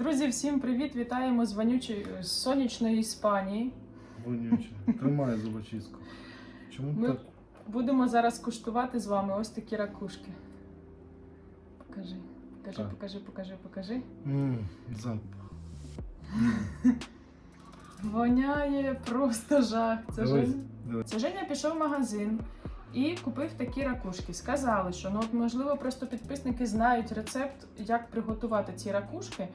Друзі, всім привіт! Вітаємо з вонючої з сонячної Іспанії. Вонюче. Тримай зубочистку. Чому Ми так? будемо зараз куштувати з вами ось такі ракушки. Покажи, покажи, Так. покажи, покажи, покажи. Ммм, запах. Воняє просто жах. Це Дивись, Женя. дивись. Це Женя пішов в магазин і купив такі ракушки. Сказали, що ну от можливо просто підписники знають рецепт, як приготувати ці ракушки.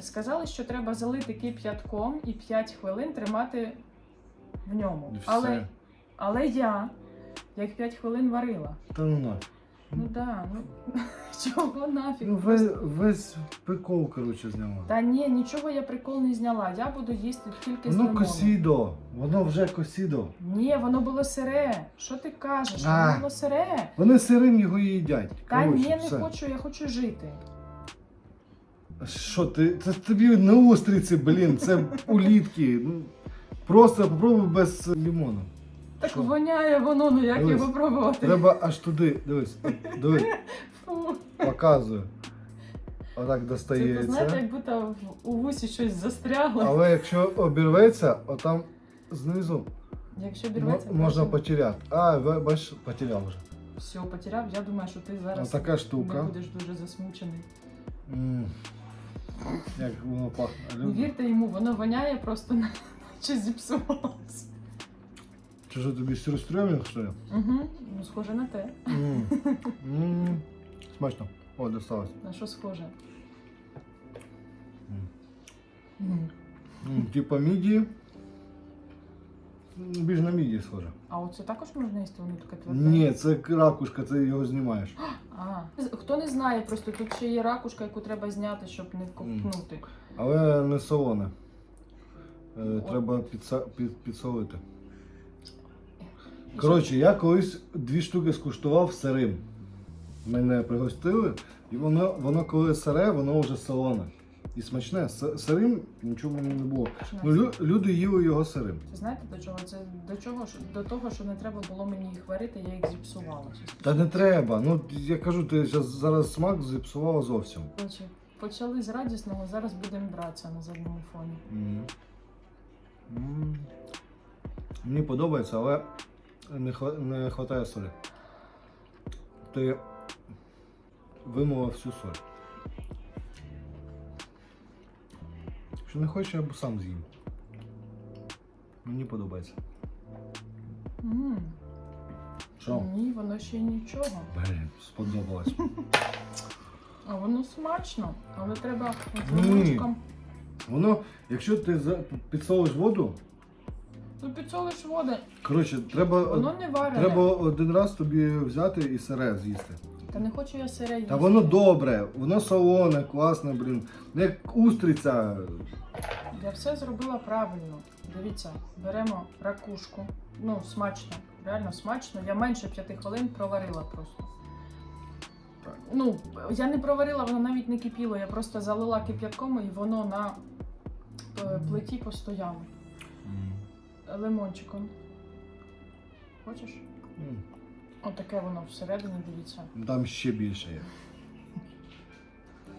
Сказали, що треба залити кип'ятком і 5 хвилин тримати в ньому. Все. Але, але я як 5 хвилин варила. Та ну на. Ну да, ну чого нафіг? Ну весь, весь прикол, коротше, зняла. Та ні, нічого я прикол не зняла. Я буду їсти тільки з лимоном. косідо. Воно вже косідо. Ні, воно було сире. Що ти кажеш? А. Воно було сире. Вони сирим його і їдять. Та Коротше, ні, не все. хочу, я хочу жити. Що ти? Це тобі на устриці, блін, це улітки. Ну, просто попробуй без лимону. Так Що? воняє воно, ну як Дивись, його пробувати? Треба аж туди. Дивись, от, дивись, Фу. показую. Отак Це, достається. знаєте, як будто в- у вусі щось застрягло. Але якщо обірветься, отам знизу Якщо мо- бірветься, можна потеряти. А, ви- бачиш, потеряв вже. Все, потеряв. Я думаю, що ти зараз Отака не штука. будеш дуже засмучений. М. Як воно пахне. Вірте йому, воно воняє просто наче зіпсувалося. Чи що тобі сюрстрьомінг, що? Угу. Ну, схоже на те. М. М. Смачно. О, досталось. На що схоже? М, Типа міді. М, Більш на міді схоже. А оце також можна їсти, воно таке тверде? Ні, це ракушка, ти його знімаєш. А, хто не знає, просто тут ще є ракушка, яку треба зняти, щоб не вковтнути. Але не солоне. Е, Треба підса- під, підсолити. Коротше, я колись дві штуки скуштував сирим. Мене пригостили, і воно, воно коли сире, воно вже солоне. І смачне. С- Сирим нічого не було. Ну, лю- люди їли його сирим. Це знаєте до чого? Це до чого що- до того, що не треба було мені їх варити, я їх зіпсувала. чесно. Та не треба. Ну я кажу, ти щас- зараз смак зіпсувала зовсім. Коротше, почали з радісного, зараз будемо братися на задньому фоні. М. М. Мені подобається, але не, хва- не вистачає солі. Ти вимила всю соль. Якщо не хочеш, я б сам з'їм. Мені подобається. м Що? Ні, воно ще нічого. Блін, сподобалось. А воно смачно, але треба Ні. лимончиком. Воно, якщо ти за- підсолиш воду, Ну підсолиш води, коротше, треба, воно не варене. треба один раз тобі взяти і сире з'їсти. Та не хочу я сире їсти. Та воно добре, воно солоне, класне, блін. Не як устриця. Я все зробила правильно. Дивіться, беремо ракушку. Ну, смачно, реально смачно. Я менше п'яти хвилин проварила просто. Так. Ну, я не проварила, воно навіть не кипіло. Я просто залила кип'ятком і воно на е, плиті постояло. Лимончиком. Хочеш? М. Отаке воно всередині, дивіться. Там ще більше є.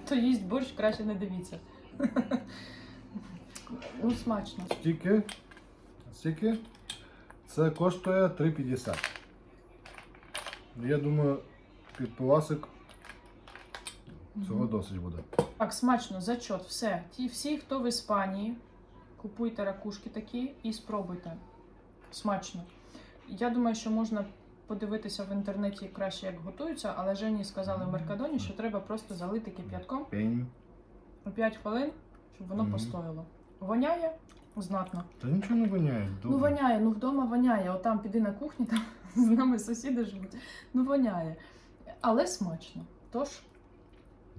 То їсть борщ, краще не дивіться. Ну, смачно. Стільки. Стільки. Це коштує 3,50. Я думаю, під пивасик цього досить буде. Так, смачно, зачот, все. Ті всі, хто в Іспанії, купуйте ракушки такі і спробуйте. Смачно. Я думаю, що можна подивитися в інтернеті краще, як готуються, але Жені сказали в Меркадоні, що треба просто залити кип'ятком у 5 хвилин, щоб воно постояло. Воняє знатно. Та нічого не воняє. вдома. Ну воняє, ну вдома воняє. Отам піди на кухню, там з нами сусіди живуть. Ну воняє. Але смачно. Тож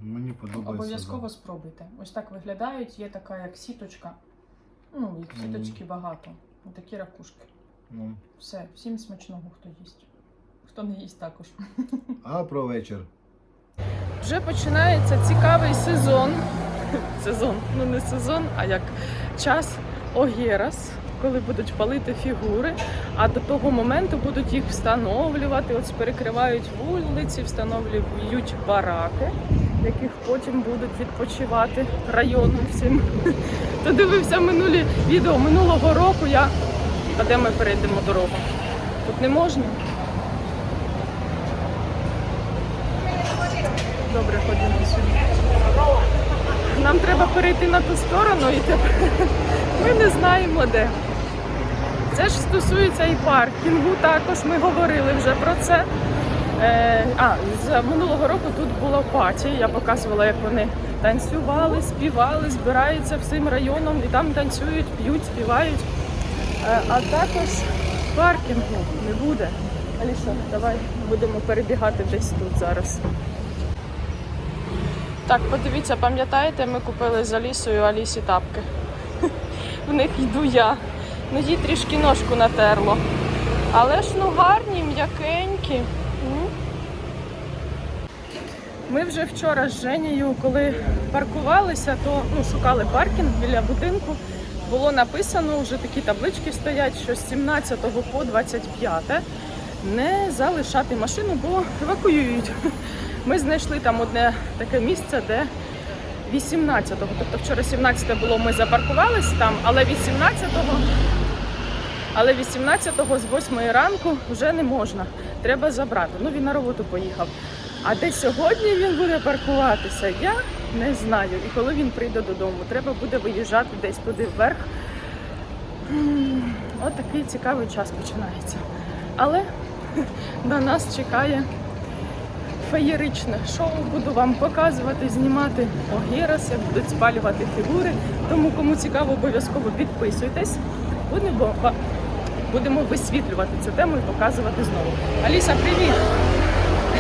Мені подобається. Обов'язково спробуйте. Ось так виглядають. Є така як сіточка. Ну, їх сіточки багато. Такі ракушки. Ну. Все, всім смачного, хто їсть. Хто не їсть також. А про вечір. Вже починається цікавий сезон. Сезон, ну не сезон, а як час Огєрас, коли будуть палити фігури. А до того моменту будуть їх встановлювати. Ось перекривають вулиці, встановлюють бараки. яких потім будуть відпочивати районом всім. Хто дивився минулі відео минулого року, я. А де ми перейдемо дорогу? Тут не можна. Добре, ходімо сюди. Нам треба перейти на ту сторону і тепер ми не знаємо де. Це ж стосується і паркінгу, також ми говорили вже про це. Е, а, з минулого року тут було паті. Я показувала, як вони танцювали, співали, збираються всім районом і там танцюють, п'ють, співають. Е, а також паркінгу не буде. Аліса, давай будемо перебігати десь тут зараз. Так, подивіться, пам'ятаєте, ми купили з Алісою Алісі тапки. В них йду я. Ну, їй трішки ножку натерло. Але ж ну гарні, м'якенькі. Ми вже вчора з Женією, коли паркувалися, то ну, шукали паркінг біля будинку. Було написано, вже такі таблички стоять, що з 17 по 25 не залишати машину, бо евакуюють. Ми знайшли там одне таке місце, де 18-го, тобто вчора 17 було, ми запаркувались там, але 18-го, але 18-го з 8 ранку вже не можна. Треба забрати. Ну він на роботу поїхав. А де сьогодні він буде паркуватися, я не знаю. І коли він прийде додому, треба буде виїжджати десь туди вверх. От такий цікавий час починається. Але на нас чекає феєричне шоу. Буду вам показувати, знімати огірос, як будуть спалювати фігури. Тому кому цікаво, обов'язково підписуйтесь. Будемо, будемо висвітлювати цю тему і показувати знову. Аліса, привіт!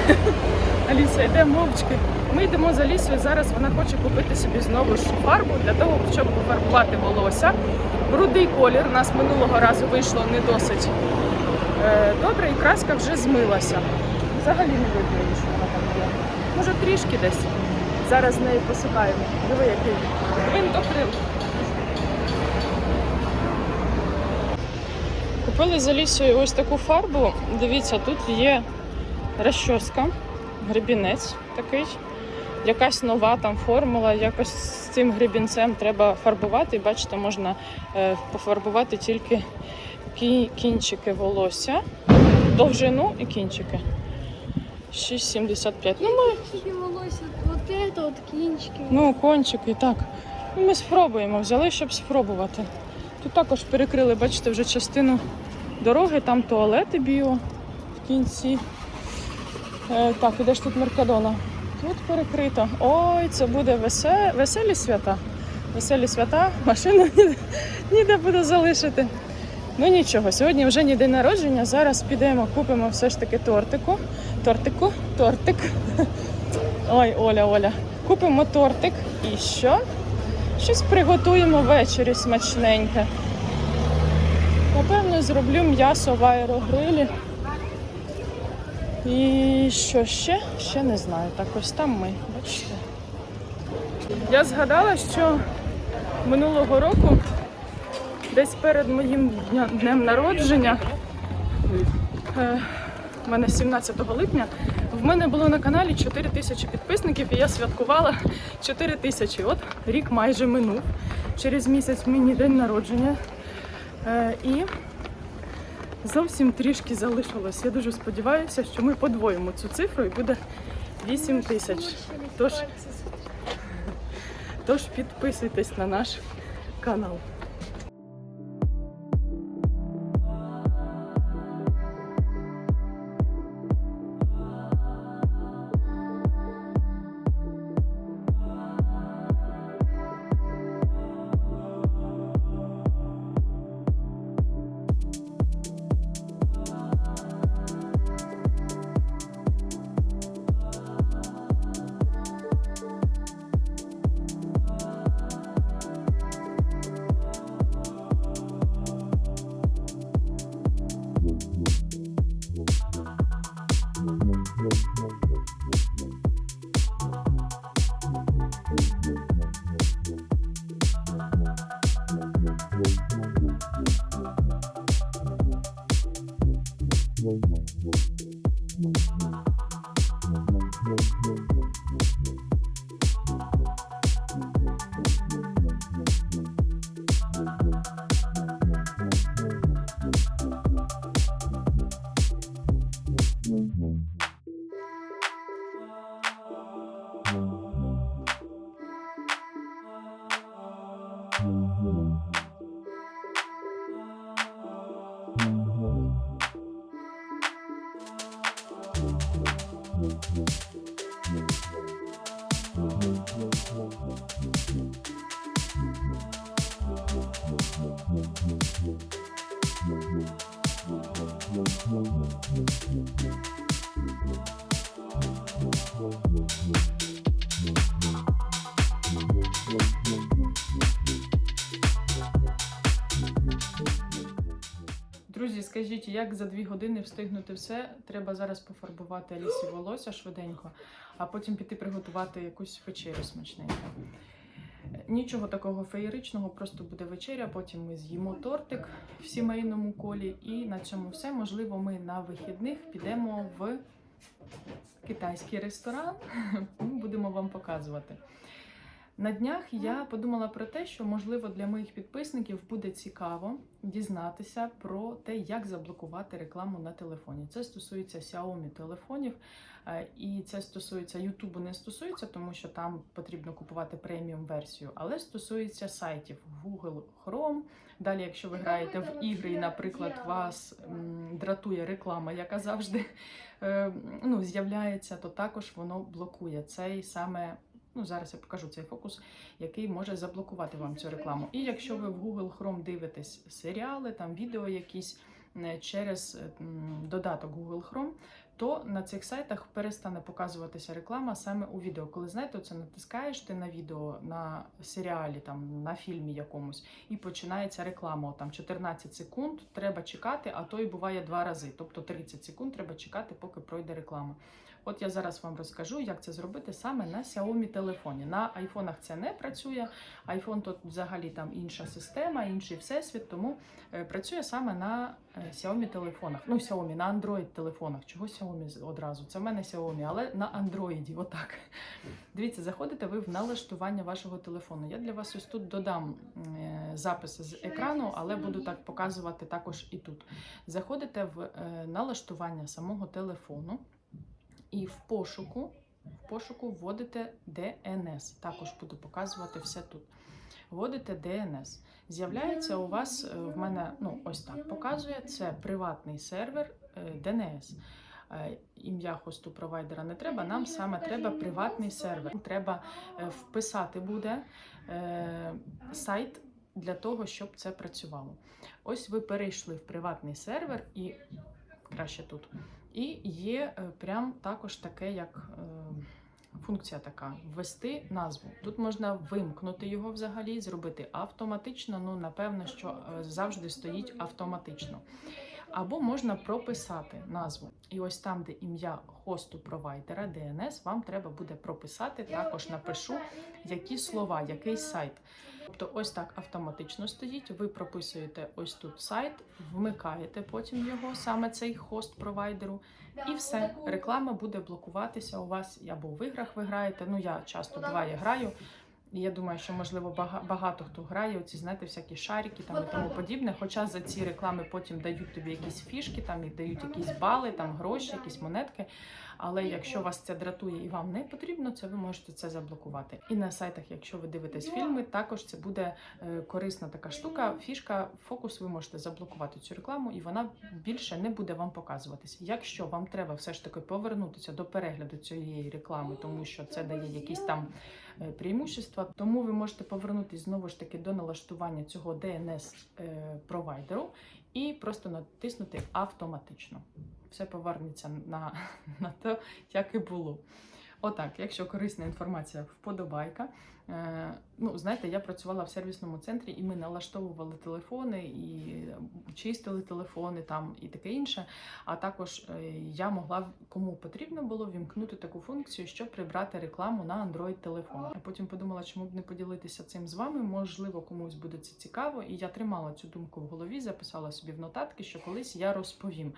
Аліса йде мовчки. Ми йдемо за Алісою. Зараз вона хоче купити собі знову ж фарбу для того, щоб пофарбувати волосся. Рудий колір у нас минулого разу вийшло не досить е, добре, і краска вже змилася. Взагалі не видно, її, Може трішки десь. Зараз з нею посипаємо. Диви, який гвинтокрил. Купили з Алісою ось таку фарбу. Дивіться, тут є розчоска, гребінець такий. Якась нова там формула, якось з цим гребінцем треба фарбувати. Бачите, можна е, пофарбувати тільки кінчики волосся, довжину і кінчики. 6,75. Ну, ми, Тільки волосся, от кінчики. ну, кончики, так. Ну, Ми спробуємо, взяли, щоб спробувати. Тут також перекрили, бачите, вже частину дороги, там туалети біо в кінці. Е, так, і де ж тут Меркадона? Тут перекрито. Ой, це буде весе... веселі свята. Веселі свята, машину ніде, ніде буде залишити. Ну нічого, сьогодні вже не день народження. Зараз підемо, купимо все ж таки тортику. Тортику, тортик. Ой, Оля, Оля. Купимо тортик і що? Щось приготуємо ввечері смачненьке. Напевно, зроблю м'ясо в аерогрилі. І що ще? Ще не знаю. Так ось там ми, бачите. Я згадала, що минулого року, десь перед моїм днем народження, в мене 17 липня, в мене було на каналі 4 тисячі підписників, і я святкувала 4 тисячі. От рік майже минув. Через місяць мені день народження. Е, і зовсім трішки залишилось. Я дуже сподіваюся, що ми подвоїмо цю цифру і буде 8 тисяч. Тож, тож підписуйтесь на наш канал. Скажіть, як за дві години встигнути все? Треба зараз пофарбувати Алісі волосся швиденько, а потім піти приготувати якусь вечерю смачненьку. Нічого такого феєричного, просто буде вечеря. Потім ми з'їмо тортик в сімейному колі, і на цьому все. Можливо, ми на вихідних підемо в китайський ресторан. Будемо вам показувати. На днях я подумала про те, що можливо для моїх підписників буде цікаво дізнатися про те, як заблокувати рекламу на телефоні. Це стосується Xiaomi телефонів, е, і це стосується YouTube не стосується, тому що там потрібно купувати преміум версію, але стосується сайтів Google Chrome. Далі, якщо ви граєте в ігри, і, наприклад, вас дратує реклама, яка завжди е, ну, з'являється, то також воно блокує цей саме. Ну, зараз я покажу цей фокус, який може заблокувати вам цю рекламу. І якщо ви в Google Chrome дивитесь серіали, там відео якісь е, через додаток Google Chrome, то на цих сайтах перестане показуватися реклама саме у відео. Коли знаєте, це натискаєш ти на відео на серіалі, там на фільмі якомусь, і починається реклама. Там 14 секунд треба чекати, а то і буває два рази. Тобто 30 секунд треба чекати, поки пройде реклама. От я зараз вам розкажу, як це зробити саме на Xiaomi телефоні. На айфонах це не працює. iPhone тут взагалі там інша система, інший всесвіт, тому е, працює саме на е, Xiaomi телефонах. Ну, Xiaomi, на Android телефонах. Чого Xiaomi одразу? Це в мене Xiaomi, але на Android, отак. Дивіться, заходите ви в налаштування вашого телефону. Я для вас ось тут додам е, запис з екрану, але буду так показувати також і тут. Заходите в налаштування самого телефону і в пошуку, в пошуку вводите DNS. Також буду показувати все тут. Вводите DNS. З'являється у вас е, в мене, ну ось так показує, це приватний сервер е, DNS. Е, Ім'я хосту провайдера не треба, нам саме треба приватний сервер. Треба е, вписати буде е, сайт для того, щоб це працювало. Ось ви перейшли в приватний сервер і краще тут. І є е, прям також таке, як е, функція така: ввести назву. Тут можна вимкнути його взагалі, зробити автоматично. Ну, напевно, що е, завжди стоїть автоматично. Або можна прописати назву. І ось там, де ім'я хосту провайдера, DNS, вам треба буде прописати. Також напишу, які слова, який сайт. Тобто, ось так автоматично стоїть. Ви прописуєте ось тут сайт, вмикаєте потім його, саме цей хост провайдеру, і все. Реклама буде блокуватися у вас або в іграх ви граєте. Ну я часто буває граю. І я думаю, що можливо бага- багато хто грає, оці знаєте, всякі шарики там і тому подібне. Хоча за ці реклами потім дають тобі якісь фішки, там і дають якісь бали, там гроші, якісь монетки. Але якщо вас це дратує і вам не потрібно, це ви можете це заблокувати. І на сайтах, якщо ви дивитесь фільми, також це буде е, корисна така штука. Фішка, фокус, ви можете заблокувати цю рекламу, і вона більше не буде вам показуватись. Якщо вам треба все ж таки повернутися до перегляду цієї реклами, тому що це дає якісь там преимущества, тому ви можете повернутися знову ж таки до налаштування цього DNS е, і просто натиснути автоматично. Все повернеться на, на те, як і було. Отак, якщо корисна інформація, вподобайка. Е, ну, знаєте, я працювала в сервісному центрі, і ми налаштовували телефони, і чистили телефони там і таке інше. А також е, я могла, кому потрібно було, вімкнути таку функцію, щоб прибрати рекламу на Android телефон. Я потім подумала, чому б не поділитися цим з вами. Можливо, комусь буде це цікаво. І я тримала цю думку в голові, записала собі в нотатки, що колись я розповім.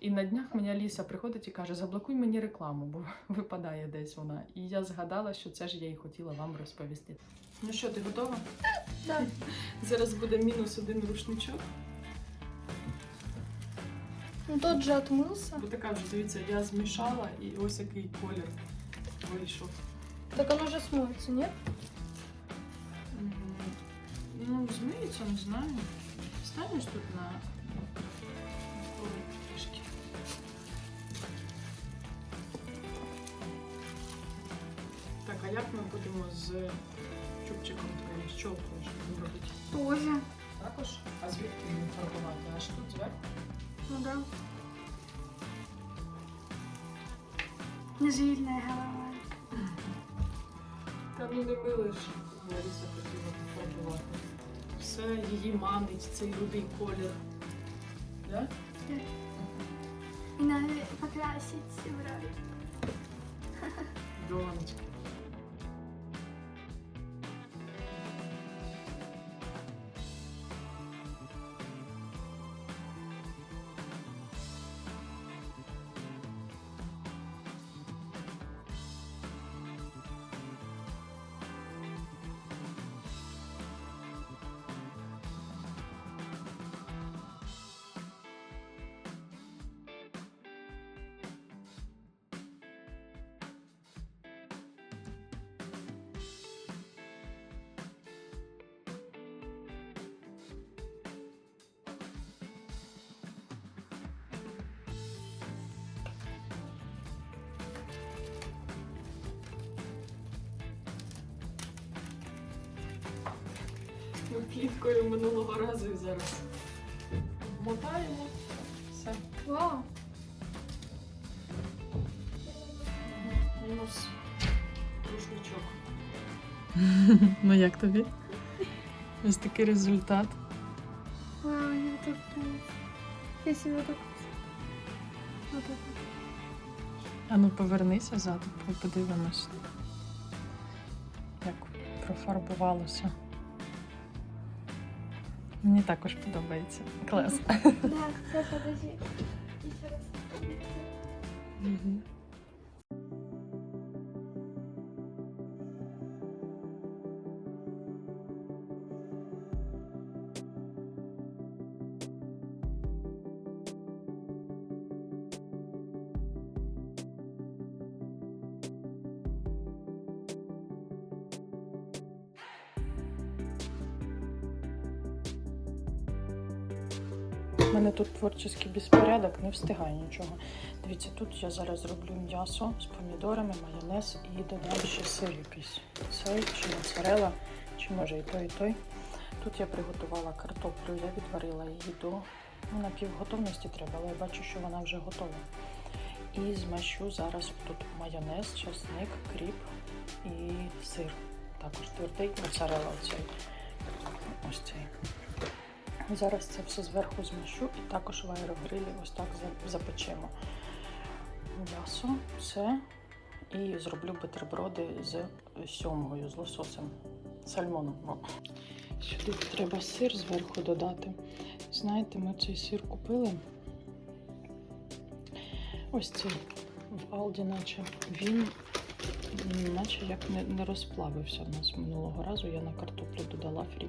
І на днях мені Аліса приходить і каже: заблокуй мені рекламу, бо випадає десь вона. І я згадала, що це ж я і хотіла вам розповісти. Ну що, ти готова? Так. Зараз буде мінус один рушничок. Ну тот же отмылся. Бо така вже дивіться, я змішала і ось який колір вийшов. Так оно же смоется, нет? Мгм. Ну, зміється, не знаю. Станеш тут на ми будемо з чубчиком твоїм, з чолкою, що будемо робити? Тоже. Також, а звідки будемо фарбувати? Аж тут зверху? Ну да. Нежильная голова. Та ну не милиш, Лариса хотіла пофарбувати. Все її манить, цей рудий колір. Да? блестят. И надо покрасить брови. Донечка. Ми плівкою минулого разу і зараз. Мотаємо. Все. Вау. Мінус рушничок. Ну як тобі? Ось такий результат. Вау, вот так нравится. Я себе так. Вот так. А ну повернися ззаду, подивимось. Як профарбувалося. Мені також подобається. Клас. Да, все подожди. Еще творчий безпорядок, не встигаю нічого. Дивіться, тут я зараз зроблю м'ясо з помідорами, майонез і додам ще сир якийсь. Цей чи моцарела, чи може і той, і той. Тут я приготувала картоплю, я відварила її до ну, напівготовності треба, але я бачу, що вона вже готова. І змащу зараз тут майонез, чесник, кріп і сир. Також твердий моцарела оцей. Ось цей. Зараз це все зверху зміщу і також в аерогрилі ось так за- запечемо. М'ясо, все. І зроблю бутерброди з сьомгою, з лососем, сальмоном. Сюди треба сир зверху додати. Знаєте, ми цей сир купили. Ось цей в Алді, наче він наче як не розплавився в нас минулого разу. Я на картоплю додала фрі.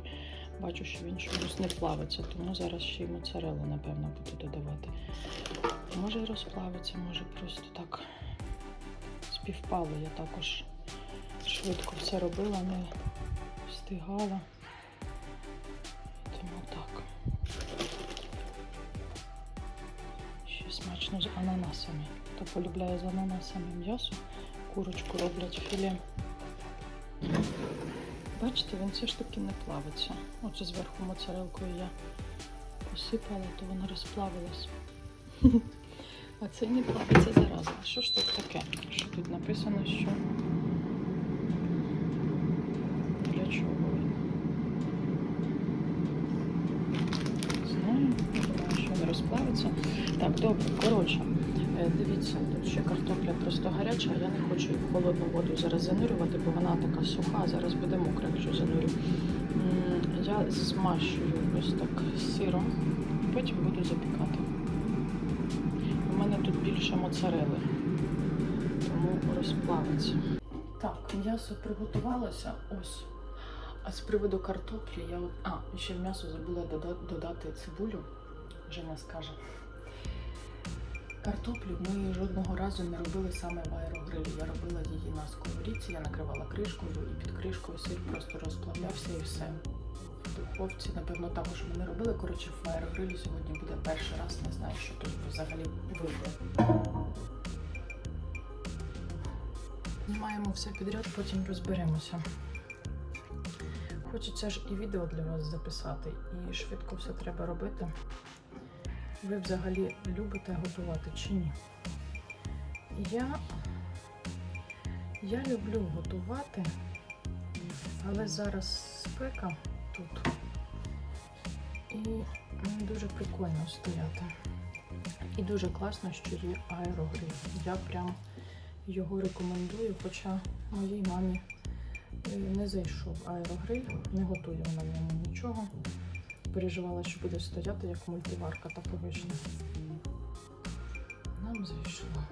Бачу, що він чомусь не плавиться, тому зараз ще й моцарелу, напевно, буду додавати. Може й розплавиться, може просто так співпало. Я також швидко все робила, не встигала. Тому так. Ще смачно з ананасами. Хто полюбляє з ананасами м'ясо, курочку роблять філе. Бачите, він все ж таки не плавиться. Оце зверху моцарелкою я посипала, то вона розплавилась. А це не плавиться зараза. Що ж тут таке? Що тут написано, що для чого? Не Знаю, я думаю, що не розплавиться. Так, добре, коротше. Дивіться, тут ще картопля просто гаряча, а я не хочу в холодну воду зараз занурювати, бо вона така суха, зараз буде мокра, якщо занурю. Я змащую ось так сиром, потім буду запікати. У мене тут більше моцарели, тому розплавиться. Так, м'ясо приготувалося ось. А з приводу картоплі я. А, ще в м'ясо забула додати цибулю. Женя скаже. Картоплю ми жодного разу не робили саме в аерогрилі. Я робила її на сковорідці, я накривала кришкою і під кришкою сир просто розплавлявся і все. Духовці, напевно, також ми не робили. Коротше, в аерогрилі сьогодні буде перший раз, не знаю, що тут взагалі вийде. Знімаємо все підряд, потім розберемося. Хочеться ж і відео для вас записати, і швидко все треба робити. Ви взагалі любите готувати чи ні? Я, я люблю готувати, але зараз спека тут. І мені дуже прикольно стояти. І дуже класно, що є аерогриль. Я прям його рекомендую, хоча моїй мамі е, не зайшов аерогриль, не готує вона ньому нічого. Переживала, що буде стояти як мультиварка, так і вийшло. Нам зайшло.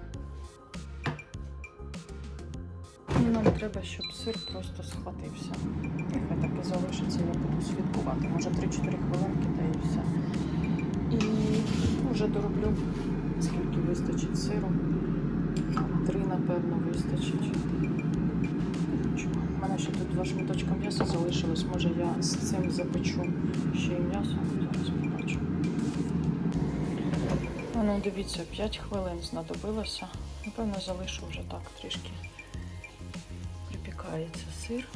Нам треба, щоб сир просто схватився. Нехай так і залишиться, я буду слідкувати. Може 3-4 хвилинки та і все. І вже дороблю, скільки вистачить сиру. Три, напевно, вистачить. Нічого. У мене ще тут два шматочка м'яса залишилось. Може я з цим запечу ще й м'ясо. Зараз побачу. Ну, дивіться, 5 хвилин знадобилося. Напевно, залишу вже так трішки. Припікається сир.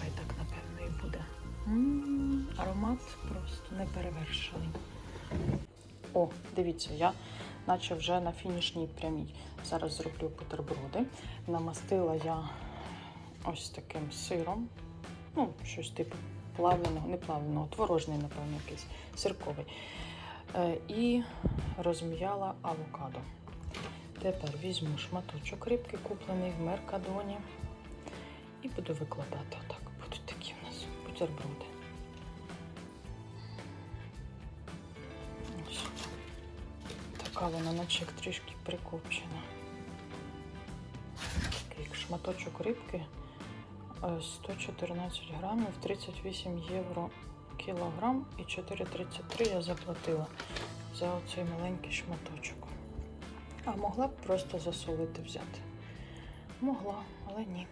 Хай так, напевно, і буде. М, Аромат просто неперевершений. О, дивіться, я наче вже на фінішній прямій. Зараз зроблю бутерброди. Намастила я ось таким сиром. Ну, щось типу плавленого, не плавленого, творожний, напевно, якийсь сирковий. Е, і розм'яла авокадо. Тепер візьму шматочок рибки, куплений в Меркадоні. І буду викладати. Отак будуть такі у нас бутерброди. Ось. Така вона наче трішки прикопчена. Такий шматочок рибки 114 грамів, 38 євро кілограм і 4,33 я заплатила за оцей маленький шматочок. А могла б просто засолити взяти. Могла, але ні.